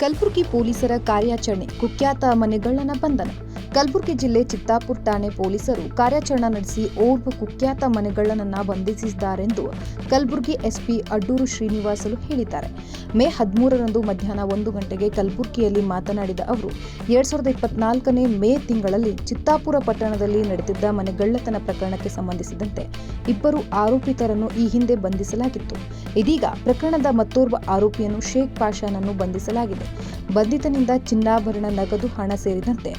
ಕಲಬುರಗಿ ಪೊಲೀಸರ ಕಾರ್ಯಾಚರಣೆ ಕುಖ್ಯಾತ ಮನೆಗಳ್ಳನ ಬಂಧನ. ಕಲಬುರಗಿ ಜಿಲ್ಲೆ ಚಿತ್ತಾಪುರ ಠಾಣೆ ಪೊಲೀಸರು ಕಾರ್ಯಾಚರಣೆ ನಡೆಸಿ ಓರ್ವ ಕುಖ್ಯಾತ ಮನೆಗಳ್ಳನನ್ನ ಬಂಧಿಸಿದ್ದಾರೆಂದು ಕಲಬುರಗಿ ಎಸ್ಪಿ ಅಡ್ಡೂರು ಶ್ರೀನಿವಾಸಲು ಹೇಳಿದ್ದಾರೆ. ಮೇ ಹದಿಮೂರರಂದು ಮಧ್ಯಾಹ್ನ ಒಂದು ಗಂಟೆಗೆ ಕಲಬುರಗಿಯಲ್ಲಿ ಮಾತನಾಡಿದ ಅವರು, ಎರಡ್ ಸಾವಿರದ ಇಪ್ಪತ್ನಾಲ್ಕನೇ ಮೇ ತಿಂಗಳಲ್ಲಿ ಚಿತ್ತಾಪುರ ಪಟ್ಟಣದಲ್ಲಿ ನಡೆದಿದ್ದ ಮನೆಗಳ್ಳತನ ಪ್ರಕರಣಕ್ಕೆ ಸಂಬಂಧಿಸಿದಂತೆ ಇಬ್ಬರು ಆರೋಪಿತರನ್ನು ಈ ಹಿಂದೆ ಬಂಧಿಸಲಾಗಿತ್ತು. ಇದೀಗ ಪ್ರಕರಣದ ಮತ್ತೋರ್ವ ಆರೋಪಿಯನ್ನು ಶೇಖ್ ಪಾಷಾನನ್ನು ಬಂಧಿಸಲಾಗಿದೆ. ಬಂಧಿತನಿಂದ ಚಿನ್ನಾಭರಣ, ನಗದು, ಹಣ ಸೇರಿದಂತೆ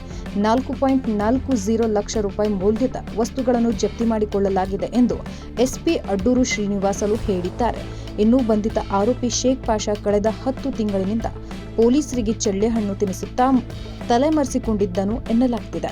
ನಾಲ್ಕು ಪಾಯಿಂಟ್ ನಾಲ್ಕು ಝೀರೋ ಲಕ್ಷ ರೂಪಾಯಿ ಮೌಲ್ಯದ ವಸ್ತುಗಳನ್ನು ಜಪ್ತಿ ಮಾಡಿಕೊಳ್ಳಲಾಗಿದೆ ಎಂದು ಎಸ್ಪಿ ಅಡ್ಡೂರು ಶ್ರೀನಿವಾಸಲು ಹೇಳಿದ್ದಾರೆ. ಇನ್ನು ಬಂಧಿತ ಆರೋಪಿ ಶೇಖ್ ಪಾಷಾ ಕಳೆದ ಹತ್ತು ತಿಂಗಳಿನಿಂದ ಪೊಲೀಸರಿಗೆ ಚಳ್ಳೆಹಣ್ಣು ತಿನ್ನಿಸುತ್ತಾ ತಲೆಮರೆಸಿಕೊಂಡಿದ್ದನು ಎನ್ನಲಾಗ್ತಿದೆ.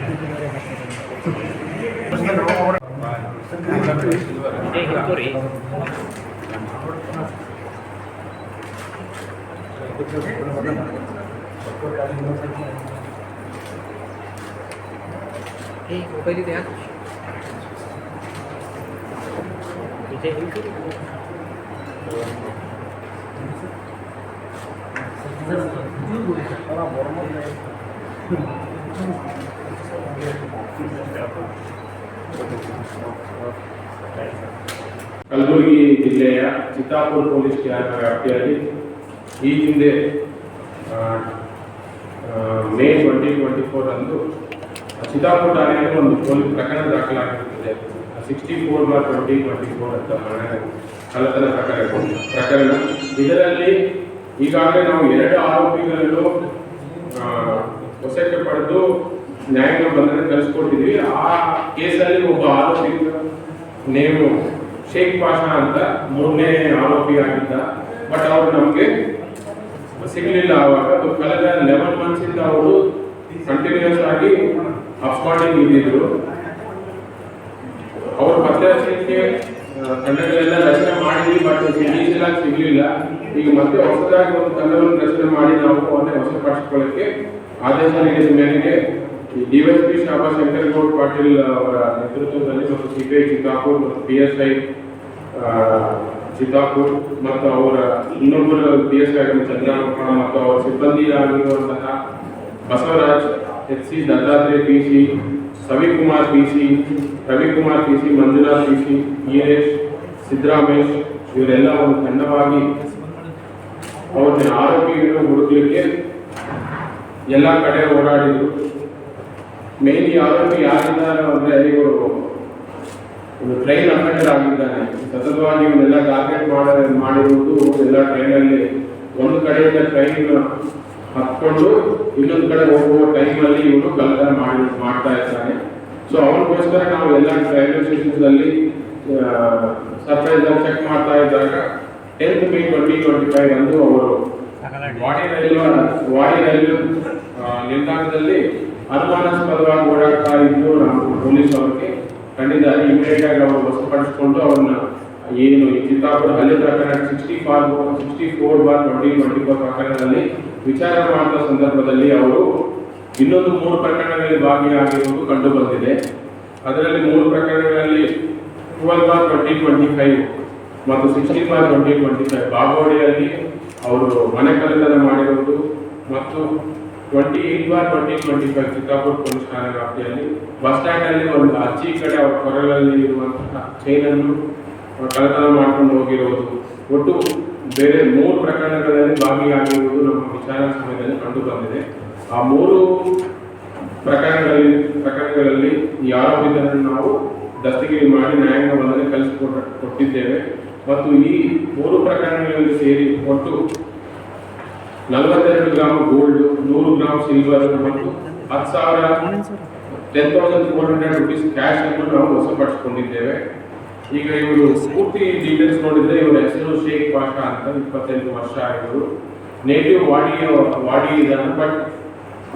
এই মোবাইলে দেখ এটা এই করে বড় ಕಲಬುರಗಿ ಜಿಲ್ಲೆಯ ಚಿತ್ತಾಪುರ ಪೊಲೀಸ್ ಠಾಣಾ ವ್ಯಾಪ್ತಿಯಲ್ಲಿ ಈ ಹಿಂದೆ ಮೇ ಟ್ವೆಂಟಿ ಟ್ವೆಂಟಿ ಫೋರ್ ಅಂದು ಚಿತ್ತಾಪುರ ಠಾಣೆಯಲ್ಲಿ ಒಂದು ಪೊಲೀಸ್ ಪ್ರಕರಣ ದಾಖಲಾಗಿರುತ್ತದೆ. Sixty four bar twenty twenty four ಅಂತ ಕಳ್ಳತನ ಪ್ರಕರಣ ಪ್ರಕರಣ. ಇದರಲ್ಲಿ ಈಗಾಗಲೇ ನಾವು ಎರಡು ಆರೋಪಿಗಳನ್ನು ವಶಕ್ಕೆ ಪಡೆದು ನ್ಯಾಯಾಂಗ ಬಂಧನ ಕಳಿಸ್ಕೊಟ್ಟಿದ್ವಿ. ಆ ಕೇಸಲ್ಲಿ ಒಬ್ಬ ಆರೋಪಿ ನೇಮು ಶೇಖ್ ಪಾಷಾ ಅಂತ ಮೂರನೇ ಆರೋಪಿ ಆಗಿದ್ದ. ಬಟ್ ಅವರು ನಮಗೆ ಸಿಗಲಿಲ್ಲ ಆವಾಗ. ಕಳೆದ ಲೆವೆನ್ ಮಂತ್ಸ್ ಇಂದ ಅವರು ಕಂಟಿನ್ಯೂಸ್ ಆಗಿ ಅಪ್ಸ್ಕಾಂಡಿಂಗ್ ಇದ್ದಿದ್ರು. ಅವರು ಪತ್ತೆ ಹಚ್ಚಲಿಕ್ಕೆ ತಂಡಗಳೆಲ್ಲ ರಚನೆ ಮಾಡಿದ್ವಿ ಬಟ್ ಈಸಲಾಗಿ ಸಿಗಲಿಲ್ಲ. ಈಗ ಮತ್ತೆ ಹೊಸದಾಗಿ ಒಂದು ತಂಡವನ್ನು ರಚನೆ ಮಾಡಿ ನಾವು ಅವನ್ನೇ ವಶಪಡಿಸಿಕೊಳ್ಳಕ್ಕೆ ಆದೇಶ ನೀಡಿದ ಮೇರೆಗೆ ಡಿವೈಎಸ್ಪಿ ಶಾಬಾ ಶಂಕರ್ ಗೌಡ್ ಪಾಟೀಲ್ ಅವರ ನೇತೃತ್ವದಲ್ಲಿ ಮತ್ತು ಸಿಬಿಐ ಚಿತ್ತಾಪುರ್ ಮತ್ತು ಪಿ ಎಸ್ ಐ ಚಿತ್ತಾಪುರ್ ಮತ್ತು ಅವರ ಇನ್ನೊಬ್ಬರು ಪಿ ಎಸ್ ಐ ಚಂದ್ರಪ್ಪ ಮತ್ತು ಅವರ ಸಿಬ್ಬಂದಿಯಾಗಿರುವಂತಹ Basavaraj H C Dattatreya P C, Savikumar P C, Ravikumar P C, Manjunath P C Eeresh Siddaramesh ಇವರೆಲ್ಲ ಒಂದು ತಂಡವಾಗಿ ಅವ್ರನ್ನ ಆರೋಪಿಯನ್ನು ಹುಡುಕಲಿಕ್ಕೆ ಎಲ್ಲ ಕಡೆ ಓಡಾಡಿದ್ರು. ಮೇನ್ ಈ ಆರೋಪಿ ಯಾರಿದ್ದಾರೆ ಅಂದ್ರೆ ಇವರು ಒಂದು ಟ್ರೈನ್ ಅಫೆಂಡರ್ ಆಗಿದ್ದಾನೆ. ಸತತವಾಗಿ ಇವನ್ನೆಲ್ಲ ಟಾರ್ಗೆಟ್ ಮಾಡ ಮಾಡಿರುವುದು ಎಲ್ಲ ಟ್ರೈನಲ್ಲಿ ಒಂದು ಕಡೆಯಿಂದ ಟ್ರೈನ್ ಹತ್ಕೊಂಡು ಇನ್ನೊಂದು ಕಡೆ ಹೋಗುವ ಟೈಮಲ್ಲಿ ಇವನು ಕಳ್ಳತನ ಮಾಡಿ ಮಾಡ್ತಾ ಇರ್ತಾನೆ ಸೊ ಅವನಿಗೋಸ್ಕರ ನಾವು ಎಲ್ಲ ರೈಲ್ವೆ ಸ್ಟೇಷನ್ಸಲ್ಲಿ ಸರ್ಪ್ರೈಸ್ ಆಗಿ ಚೆಕ್ ಮಾಡ್ತಾ ಇದ್ದಾಗ tenth May twenty twenty five ಅಂದು ಅವರು ವಾಡಿ ರೈಲ್ವೆ ವಾಡಿ ರೈಲ್ವೆ ನಿಲ್ದಾಣದಲ್ಲಿ ಅನುಮಾನಾಸ್ಪದವಾಗಿ ಓಡಾಡ್ತಾ ಇದ್ದು ನಾವು ಪೊಲೀಸ್ ಅವರಿಗೆ ಖಂಡಿತ ಇಮಿಡಿಯೇಟ್ ಆಗಿ ಅವರು ವಶಪಡಿಸಿಕೊಂಡು ಅವ್ರನ್ನ ಏನು ಈ ಚಿತ್ತಾಪುರ ಹಲ್ಲೆ ಪ್ರಕರಣ sixty four sixty four bar twenty twenty four ಪ್ರಕರಣದಲ್ಲಿ ವಿಚಾರ ಮಾಡಿದ ಸಂದರ್ಭದಲ್ಲಿ ಅವರು ಇನ್ನೊಂದು ಮೂರು ಪ್ರಕರಣಗಳಲ್ಲಿ ಭಾಗಿಯಾಗಿರುವುದು ಕಂಡು ಬಂದಿದೆ. ಅದರಲ್ಲಿ ಮೂರು ಪ್ರಕರಣಗಳಲ್ಲಿ twelve bar twenty twenty five ಮತ್ತು sixty bar twenty twenty five ಬಾಗೋಡಿಯಲ್ಲಿ ಅವರು ಮನೆ ಕಳ್ಳತನ ಮಾಡಿರುವುದು ಮತ್ತು twenty eight bar twenty twenty five Chittapur police ಠಾಣೆ ವ್ಯಾಪ್ತಿಯಲ್ಲಿ ಬಸ್ ಸ್ಟ್ಯಾಂಡಲ್ಲಿ ಒಂದು ಅಚ್ಚಿ ಕಡೆ ಅವರ ಕೊರಳಲ್ಲಿ ಇರುವಂತಹ ಚೈನನ್ನು ಕಳ್ಳತನ ಮಾಡ್ಕೊಂಡು ಹೋಗಿರೋದು. ಒಟ್ಟು ಬೇರೆ ಮೂರು ಪ್ರಕರಣಗಳಲ್ಲಿ ಭಾಗಿಯಾಗಿರುವುದು ನಮ್ಮ ವಿಚಾರಣಾ ಸಮಯದಲ್ಲಿ ಕಂಡು ಬಂದಿದೆ. ಆ ಮೂರು ಪ್ರಕರಣಗಳಲ್ಲಿ ಪ್ರಕರಣಗಳಲ್ಲಿ ಆರೋಪಿತರನ್ನು ನಾವು ದಸ್ತಗಿರಿ ಮಾಡಿ ನ್ಯಾಯಾಂಗ ಬಂದರೆ ಕಲಿಸಿಕೊಟ್ಟ ಕೊಟ್ಟಿದ್ದೇವೆ. ಮತ್ತು ಈ ಮೂರು ಪ್ರಕರಣಗಳಲ್ಲಿ ಸೇರಿ ಒಟ್ಟು ನಲವತ್ತೆರಡು ಗ್ರಾಮ್ ಗೋಲ್ಡ್ ನೂರು ಗ್ರಾಮ್ ಸಿಲ್ವರ್ ಮತ್ತು ಹತ್ತು ಸಾವಿರ ten thousand four hundred rupees cash ಅನ್ನು ನಾವು ವಶಪಡಿಸಿಕೊಂಡಿದ್ದೇವೆ. ಈಗ ಇವರು ಪೂರ್ತಿ ಡೀಟೇಲ್ಸ್ ನೋಡಿದ್ರೆ ಇವರ ಹೆಸರು ಶೇಖ್ ಪಾಷಾ ಅಂತ ಇಪ್ಪತ್ತೆಂಟು ವರ್ಷ ಆಗಿದ್ರು ನೇಟಿವ್ ವಾಡಿ ವಾಡಿ ಇದ್ದಾನೆ ಬಟ್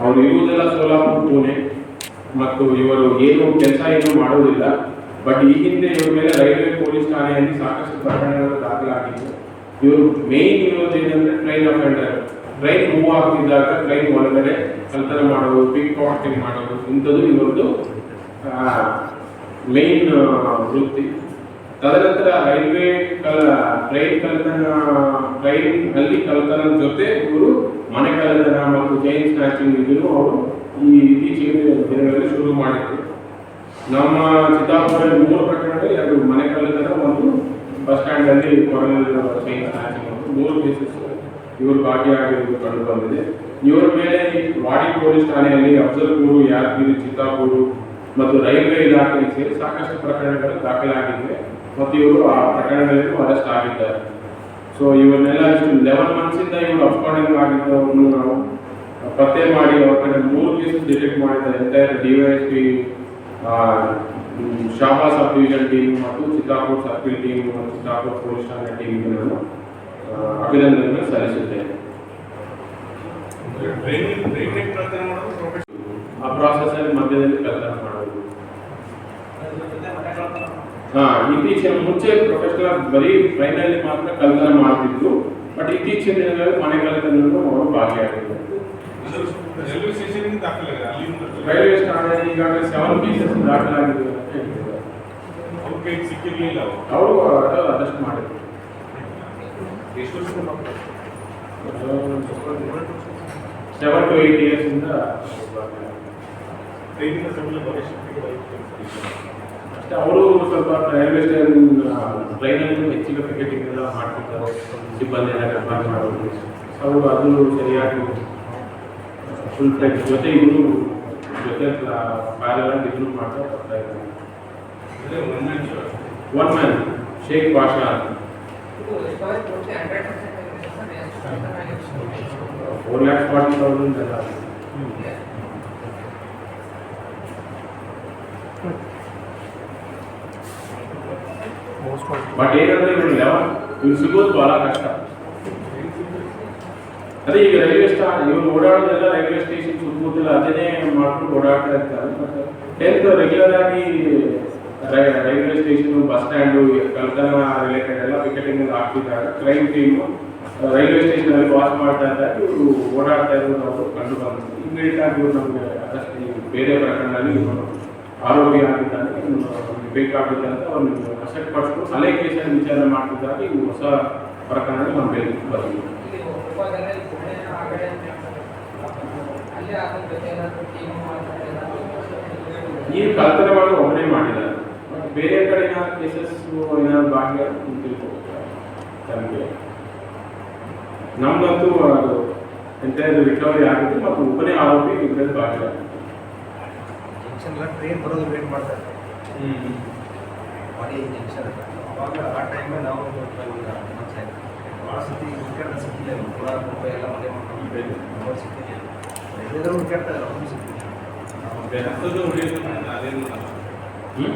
ಅವರು ಇರುವುದೆಲ್ಲ ಸೋಲಾಪುರ್, ಪುಣೆ. ಮತ್ತು ಇವರು ಏನು ಕೆಲಸ ಏನು ಮಾಡೋದಿಲ್ಲ ಬಟ್ ಈ ಹಿಂದೆ ಇವ್ರ ಮೇಲೆ ರೈಲ್ವೆ, ಪೊಲೀಸ್ ಠಾಣೆಯಲ್ಲಿ ಸಾಕಷ್ಟು ಪ್ರಕರಣಗಳು ದಾಖಲಾಗಿತ್ತು ಇವರು ಮೇನ್ ಇರೋದು ಏನಂದ್ರೆ ಟ್ರೈನ್ ಅಫೆಂಡರ್ ಟ್ರೈನ್ ಮೂವ್ ಆಗ್ತಿದ್ದಾಗ ಟ್ರೈನ್ ಒಳಗಡೆ ಕಲ್ತನ ಮಾಡೋದು ಪಿಕ್ ಪಾಕೆಟಿಂಗ್ ಮಾಡೋದು, ಇಂಥದ್ದು ಇದೊಂದು ಮೇನ್ ವೃತ್ತಿ. ತದನಂತರ ರೈಲ್ವೆ ಕಲ ಟ್ರೈನ್ ಕಲ್ತನ ಟ್ರೈನ್ ಅಲ್ಲಿ ಕಲ್ತನ ಜೊತೆ ಇವರು ಮನೆ ಕಲ್ತನ ಮತ್ತು ಚೈನ್ ಸ್ನ್ಯಾಚಿಂಗ್ ಇದನ್ನು ಅವರು ಈ ಇತ್ತೀಚಿನ ದಿನಗಳಲ್ಲಿ ಶುರು ಮಾಡಿದ್ರು. ನಮ್ಮ ಚಿತ್ತಾಪುರದಲ್ಲಿ ಮೂರು ಪ್ರಕರಣಗಳು ಎರಡು ಮನೆ ಕಲ್ತನ, ಒಂದು ಬಸ್ ಸ್ಟ್ಯಾಂಡ್ ಅಲ್ಲಿ ಕೊರಲ್ ಚೈನ್ ಸ್ನ್ಯಾಚಿಂಗ್ ಅಂತ ಮೂರು ಕೇಸಸ್ ಇವರು ಭಾಗಿಯಾಗಿರುವುದು ಕಂಡು ಬಂದಿದೆ ಇವರ ಮೇಲೆ ವಾಡಿ ಪೊಲೀಸ್ ಠಾಣೆಯಲ್ಲಿ ಅಫಜಲ್ಪುರು, ಯಾದಗಿರಿ, ಚಿತ್ತಾಪುರು ಮತ್ತು ರೈಲ್ವೆ ಇಲಾಖೆಗೆ ಸೇರಿ ಸಾಕಷ್ಟು ಪ್ರಕರಣಗಳು ದಾಖಲಾಗಿದೆ ಮತ್ತು ಇವರು ಆ ಪ್ರಕರಣಗಳಲ್ಲಿ ಅರೆಸ್ಟ್ ಆಗಿದ್ದಾರೆ. ಸೊ ಇವನ್ನೆಲ್ಲ ಲೆವೆನ್ ಮಂತ್ಸಿಂದ ಇವರು ಅಪ್ಕಾಂಡಿಂಗ್ ಆಗಿದ್ದವರನ್ನು ನಾವು ಪತ್ತೆ ಮಾಡಿ ಅವ್ರ ಕಡೆ ಮೂರು ಕೇಸಸ್ ಡಿಟೆಕ್ಟ್ ಮಾಡಿದ entire D Y S subdivision team ಮತ್ತು ಚಿತ್ತಾಪುರ್ ಸರ್ಕಲ್ ಟೀಮ್ ಮತ್ತು ಚಿತ್ತಾಪುರ್ ಪೊಲೀಸ್ ಠಾಣೆ ಟೀಮ್ಗೆ ಆ, ಸಲ್ಲಿಸುತ್ತೇನೆ. ಆ ಪ್ರಾಸೆಸ್ ಅಲ್ಲಿ ಮಧ್ಯದಲ್ಲಿ ಕಲ್ಪನೆ ಮಾಡೋದು. ಹಾ ಇತ್ತೀಚಿನ ಮುಂಚೆ ಪ್ರೊಫೆಷನಲ್ ಬರೀ ಟ್ರೈನಲ್ಲಿ ಮಾತ್ರ ಕಲ್ಪನೆ ಮಾಡ್ತಿದ್ರು ಬಟ್ ಇತ್ತೀಚಿನ ದಿನಗಳಲ್ಲಿ ಮನೆ ಕಲ್ಪನೆಯನ್ನು ಅವರು ಭಾಗಿಯಾಗಿದ್ದಾರೆ. ರೈಲ್ವೆ ಠಾಣೆಯಲ್ಲಿ ಈಗಾಗಲೇ ಸೆವೆನ್ ಪೀಸಸ್ ದಾಖಲಾಗಿದೆ ಅಂತ ಹೇಳಿದ್ದಾರೆ. ಅವ್ರ. ಅರೆಸ್ಟ್ ಮಾಡಿದ್ರು. ಸೆವೆನ್ ಟು ಏಟ್ ಇಯರ್ಸಿಂದ ಅಷ್ಟೇ ಅವರು ಸ್ವಲ್ಪ ರೈಲ್ವೆ ಸ್ಟೇಷನ್ ಟ್ರೈನಲ್ಲಿ ಹೆಚ್ಚಿಗೆ ಟಿಕೆಟಿಂಗ್ ಎಲ್ಲ ಮಾಡ್ತಿದ್ದಾರೆ. ಸಿಬ್ಬಂದಿ ಎಲ್ಲ ಕನ್ಫರ್ಮ್ ಮಾಡೋದು. ಅವರು ಅದು ಸರಿಯಾಗಿ ಫುಲ್ ಟೈಮ್ ಜೊತೆ ಇವರು ಜೊತೆ ಪ್ಯಾರಲ್ ಇದನ್ನು ಮಾಡ್ತಾ ಬರ್ತಾ ಇದ್ದಾರೆ. ಒನ್ ಮ್ಯಾನ್ ಶೇಖ್ ಪಾಷಾ ಅಂತ ಫೋರ್ ಲ್ಯಾಕ್ಸ್ ಫಾರ್ಟಿ ತೌಸಂಡ್ ಎಲ್ಲ ಬಟ್ ಏನಂದ್ರೆ ಇವ್ರು ಲೆವೆನ್ ಇವ್ರು ಸಿಗೋದು ಬಹಳ ಕಷ್ಟ ಅದೇ ಈಗ ರೈಲ್ವೆ ಸ್ಟಾನ್ ಇವ್ರು ಓಡಾಡೋದೆಲ್ಲ ರೈಲ್ವೆ ಸ್ಟೇಷನ್ ಸುತ್ತಮುತ್ತಲ ಅದನ್ನೇ ಮಾಡ್ಕೊಂಡು ಓಡಾಡ್ತಾ ಇರ್ತಾರೆ ಬಟ್ ಟೆಂತ್ ರೆಗ್ಯುಲರ್ ಆಗಿ ರೈ- ರೈಲ್ವೆ ಸ್ಟೇಷನ್ ಬಸ್ ಸ್ಟ್ಯಾಂಡು ಕಲ್ತನ ರಿಲೇಟೆಡ್ ಎಲ್ಲ ಪಿಕೆಟಿಂಗ್ ಆಗ್ತಿದ್ದಾಗ ಕ್ರೈಮ್ ಟೀಮ್ ರೈಲ್ವೆ ಸ್ಟೇಷನ್ ಅಲ್ಲಿ ವಾಚ್ ಮಾಡ್ತಾ ಇದ್ದಾಗ ಇವರು ಓಡಾಡ್ತಾ ಇರೋದು ನಾವು ಕಂಡು ಬಂತು ಇಮಿಡಿಯೇಟ್ ಆಗಿ ಇವರು ನಮಗೆ ಅದಷ್ಟು ಈ ಬೇರೆ ಪ್ರಕರಣದಲ್ಲಿ ಇವರು ಆರೋಗ್ಯ ಆಗಿದ್ದಾನೆ ಬೇಕಾಗುತ್ತೆ ಅಂತ ಅವ್ರು ಅಸೆಟ್ ಪಡಿಸ್ಕೊಂಡು ಕೇಸಲ್ಲಿ ವಿಚಾರಣೆ ಮಾಡ್ತಿದ್ದಾಗ ಇವು ಹೊಸ ಪ್ರಕರಣ ನಮ್ಮ ಬೇರೆ ಬರ್ತೀವಿ ಈ ಕಲ್ಪನೆ ಮಾಡಿ ಒಬ್ಬನೇ ಮಾಡಿದ್ದಾರೆ. ಬೇರೆ ಕಡೆ ಏನಾದ್ರು ಕೇಸಸ್ ಏನಾದ್ರು ಭಾಗ್ಯ ನಮಗೆ ನಮ್ದಂತೂ ಅದು ಎಂಟೈರ್ ರಿಕವರಿ ಆಗುತ್ತೆ ಮತ್ತು ಒಬ್ಬನೇ ಆರೋಪಿ ಇದರಲ್ಲಿ ಭಾಗ್ಯ ಜಂಕ್ಷನ್ ಎಲ್ಲ ಟ್ರೈನ್ ಬರೋದು ವೇಟ್ ಮಾಡ್ತಾರೆ ಮಾಡಿ ಜಂಕ್ಷನ್ ಅವಾಗ ಆ ಟೈಮಲ್ಲಿ ನಾವು ಮನುಷ್ಯ ಭಾಳ ಸತಿ ಹುಡುಕಾಟ ಸಿಕ್ಕಿಲ್ಲ ನೂರಾರು ರೂಪಾಯಿ ಎಲ್ಲ ಮನೆ ಮಾಡ್ಕೊಂಡು ನಂಬರ್ ಸಿಕ್ಕಿಲ್ಲ ಎಲ್ಲರೂ ಹುಡುಕಾಡ್ತಾರೆ ಅವ್ರು ಸಿಕ್ಕಿಲ್ಲ ಬೆದರ್ಸೋದು ಹೊಡೆಯೋದು ಅದೇನು ಹ್ಮ್